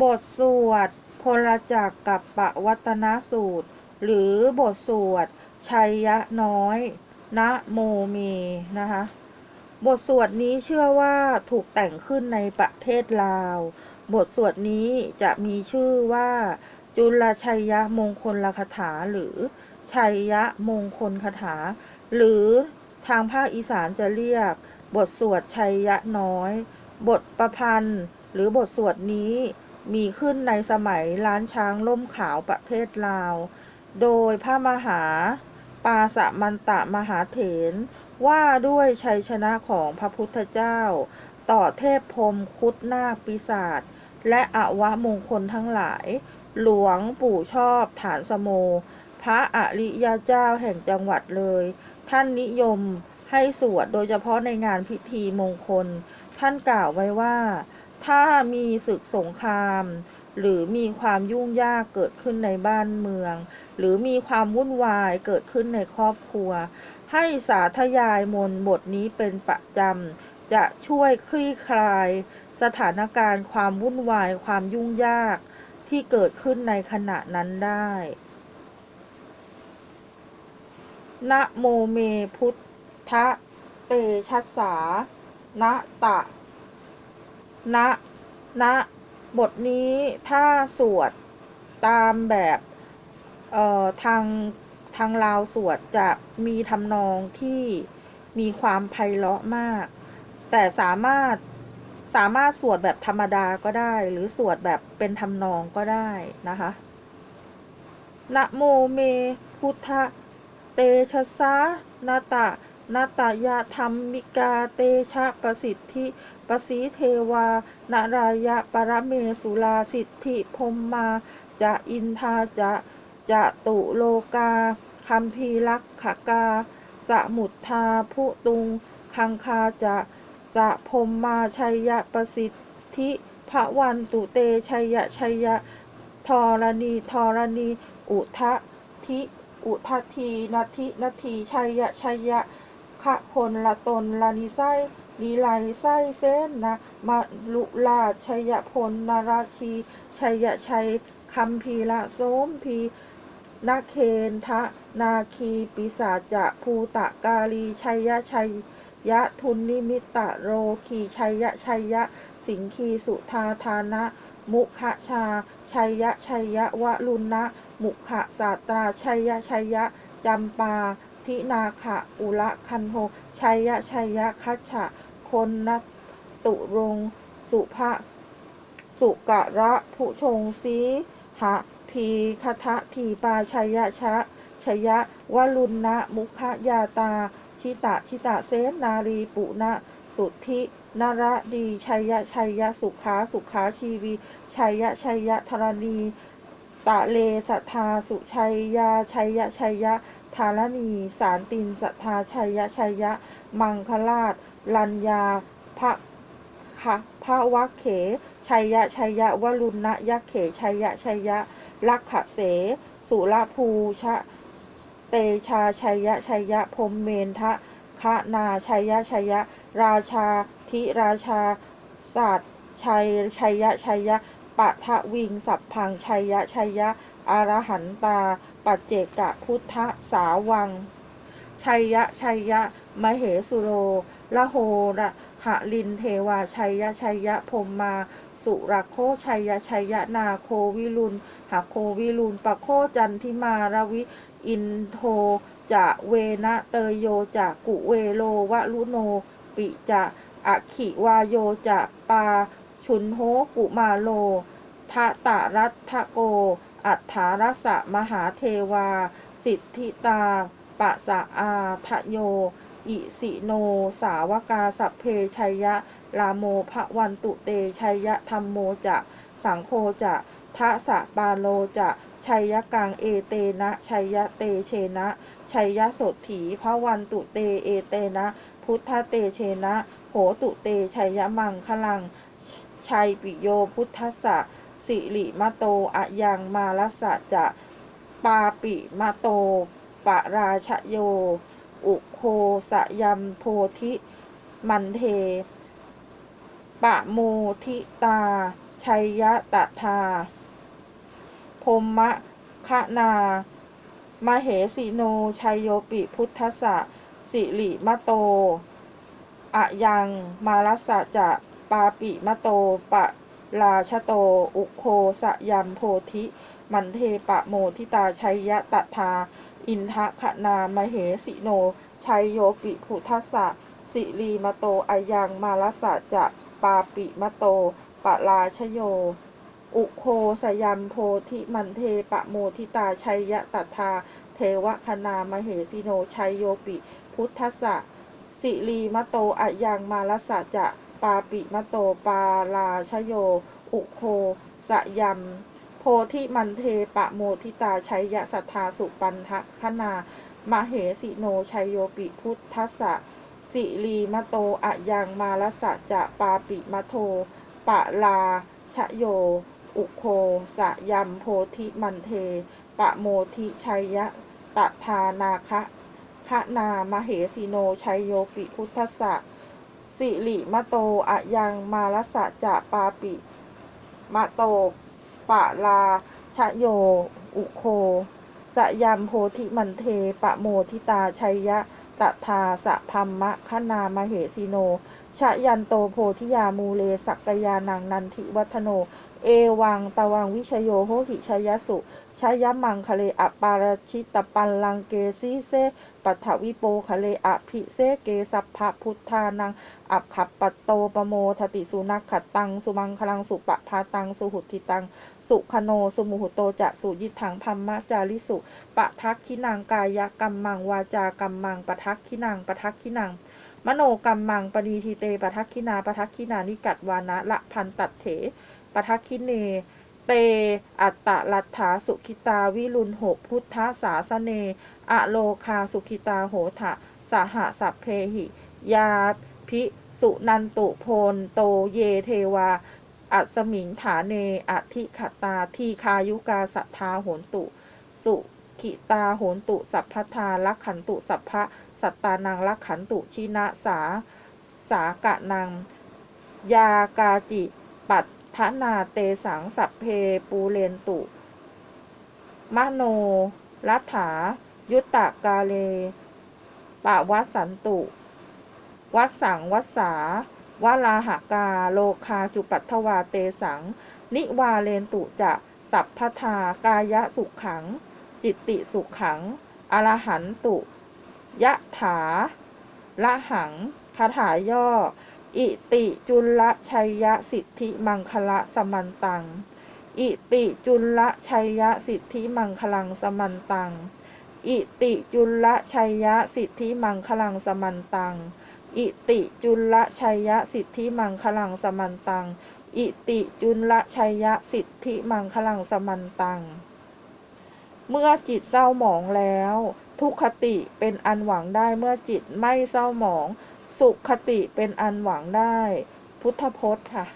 บทสวดพลจักกับปวัตนสูตร หรือบทสวดชัยยะน้อย นะโมเมนะคะ บทสวดนี้เชื่อว่าถูกแต่งขึ้นในประเทศลาว บทสวดนี้จะมีชื่อว่า จุลชัยยะมงคลลคาถาหรือ ชัยยะมงคลคาถา หรือทางภาคอีสานจะเรียก บทสวดชัยยะน้อย บทประพันธ์ หรือบทสวดนี้ มีขึ้นในสมัยล้านช้างล่มขาวประเทศลาว โดยพระมหาปาสมันตะมหาเถรว่าด้วยชัยชนะของพระพุทธเจ้า ต่อเทพพรมคุดนาคปีศาจและอวมงคลทั้งหลาย หลวงปู่ชอบฐานสโม พระอริยเจ้าแห่งจังหวัดเลย ท่านนิยมให้สวดโดยเฉพาะในงานพิธีมงคล ท่านกล่าวไว้ว่า ถ้ามีศึกสงคราม หรือมีความยุ่งยากเกิดขึ้นในบ้านเมือง หรือมีความวุ่นวายเกิดขึ้นในครอบครัว ให้สาธยายมนบทนี้เป็นประจำ จะช่วยคลี่คลาย สถานการณ์ความวุ่นวายความยุ่งยากที่เกิดขึ้นในขณะนั้นได้นะโมเมพุทธะเตชัสสานะตะ นะนะบทนี้ถ้าสวดตามแบบเอ่อทางทางลาวสวดจะมีทำนองที่มีความไพเราะมาก แต่สามารถสามารถสวดแบบธรรมดาก็ได้ หรือสวดแบบเป็นทำนองก็ได้นะคะนะโมเมพุทธเตชะสานาตะ นาตยะธรรมิกาเตชะประสิทธิประสีเทวานารายะปรเมสุลาสิทธิพมมาจะอินทาจะจะตุโลกาคัมภีลักขกา สมุทธาผู้ตุง คังคาจะจะพมมาชัยยะประสิทธิพระวันตุเตชัยยะชัยยะธรณีธรณี อุทะทิ อุทัททีนาทินาทีชัยยะชัยยะ ขะพลละตนลานิไซลีไลไส้เส้นนะมาลุลาชัยพลนาราชีชัยชัยคัมพีละโสมพีนาเคนทะนาคีปิศาจะภูตะกาลีชัยยะชัยยะทุนนิมิตะโรคีชัยยะชัยยะ สิงคีสุธาธานะ มุขชา ชัยยะชัยยะวะลุณนะ มุขะสาตราชัยยะชัยยะจำปา ทินาขะอุละคันโทชัยยะชัยยะคัจฉะคนนัตตุรงสุภะสุกะระผู้ชงสีหะพีคทะทีปาชัยยะชะชยะวลุณนะมุขยาตา ชิตะชิตะเสนนารีปุณะสุทธินระดีชัยยะชัยยะสุขาสุขาชีวีชัยยะชัยยะธรณีตะเลสัทธาสุชัยยาชัยยะชัยยะ ธารณี สารตินสัทธาชัยยะชัยะ มังคลาช ลัญญา พระคะพระวักเข ชัยยะชัยยะวลุณนะยักเข ชัยยะชัยยะ ลักขะเส สุรภูชะ เตชาชัยยะชัยยะพรมเมนทะคะนาชัยยะชัยยะ ราชาธิราชาศาสตร์ชัยชัยยะชัยยะปะทะวิงสัพพังชัยยะชัยยะอารหันตา ปัจเจกะพุทธสาวัง ชัยยะชัยยะมเหสุโรละโหระหะลินเทวาชัยยะชัยยะพมมาสุรโคชัยยะชัยยะนาโควิรุณหาโควิรุณปะโคจันทิมารวิอินโทจะเวนะเตยโยจะกุเวโลวะลุโน ปิจะอขิวาโยจะปา ชุนโหกุมาโลทะตะรัตทะโก อัฏฐารสะมหาเทวา สิทธิตาปะสะอาทะโย อิสิโน สาวกาสัพเพชัยยะ ลาโมภวันตุเตชัยยะธรรมโมจะสังโฆจะทะสะปาโลจะชัยยะกังเอเตนะชัยยะเตเชนะชัยยะโสถีพระวันตุเตเอเตนะ พุทธเตเชนะ โหตุเตชัยยะมังคลัง ชัยปิโยพุทธสะ สิริมะโตอะยังมาลสะจะปาปิมะโตปะราชโย อุโคสยัมโพธิมันเท ปะโมทิตา ชัยยะตถาพรหมคะนา มเหสีโน ชัยโยปิพุทธสะสิริมะโต อะยัง มารัสสะจะปาปิมะโต ปะ ราชโต อุโคสะยัมโพธิ มันเทปะโมทิตาชัยยะตถา อินทะขนามเหสิโน ชัยโยปิพุทธสสะ สิรีมโตอายังมารัสะจะปาปิมโต ปะราชโย อุโคสยัมโพธิมันเทปะโมทิตาชัยยะตถา เทวคณามเหสิโน ชัยโยปิ พุทธสะ สิรีมโตอายังมารัสสะจะ ปาปิมโตปาราชโย อุโคสยัมโพธิมันเทปะโมทิตาชัยยะสัทธาสุปันทะคณามเหสิโนชัยโยปิพุทธสะสิรีมโตอะยังมาลสะจะปาปิมโท ปะลาชโย อุโคสะยัมโพธิมันเท ปะโมทิชัยยะตทานาคะคะนามเหสิโนชัยโยปิพุทธสสะ สิริมะโตอะยังมาลสะจะปาปิมะโตปะลาชโย อุโค สยัมโพธิมันเท ปะโมทิตาชัยยะตถาสะพัมมะคณามเหสิโนชยันโตโพธิยามูเลสักกยานังนันทิวัฒโน เอวังตะวังวิชโยโหหิชยสุ ชยมังคะเลอปาราชิตปันลังเกซีเซปัทวิโปคะเลอภิเซเกสัพพะพุทธานัง อับขับปัตโตปโมทติสุนักขัดตัง สุมังคลังสุปะพาตัง สุหุติตัง สุขโน สุมุหุโตจะสุยิถังพัมมะจาริสุปะทักขินังกายกัมมังวาจากัมมังปะทักขินังปะทักขินังมโนกัมมังปณีทีเตปะทักขินาปะทักขินานิกัดวานะละพันตัดเถปะทักขิเน เต อัตตะลัทธาสุขิตาวิรุณหกพุทธสาสเน อโลคาสุขิตาโหทะสหสัพเพหิ ยาพิสุนันตุโพนโตเยเทวา อัสมิงฐาเนอธิขตาทีคายุกาสัทธาโหนตุ สุขิตาโหนตุ สัพพทาลักขันตุสัพพะสัตตานังลักขันตุชินะสา สากะนัง ยากาจิ ปัต ทนาเตสังสัพเพปูเรนตุ มโนรัฐา ยุตตะกาเลปะวัสันตุ วัสสังวัสาวาลาหากาโลคาจุปัทถวาเตสัง นิวาเลนตุจะสัพพทากายะสุขขัง จิตติสุขขัง อรหันตุ ยะถาละหังคาถาย่อ อิติจุลชัยยะสิทธิมังคละสมันตัง อิติจุลชัยยะสิทธิมังคลังสมันตัง อิติจุลชัยยะสิทธิมังคลังสมันตัง อิติจุลชัยยะสิทธิมังคลังสมันตัง อิติจุลชัยยะสิทธิมังคลังสมันตัง เมื่อจิตเศร้าหมองแล้ว ทุกขติเป็นอันหวังได้เมื่อจิตไม่เศร้าหมอง สุขคติเป็นอันหวังได้ พุทธพจน์ค่ะ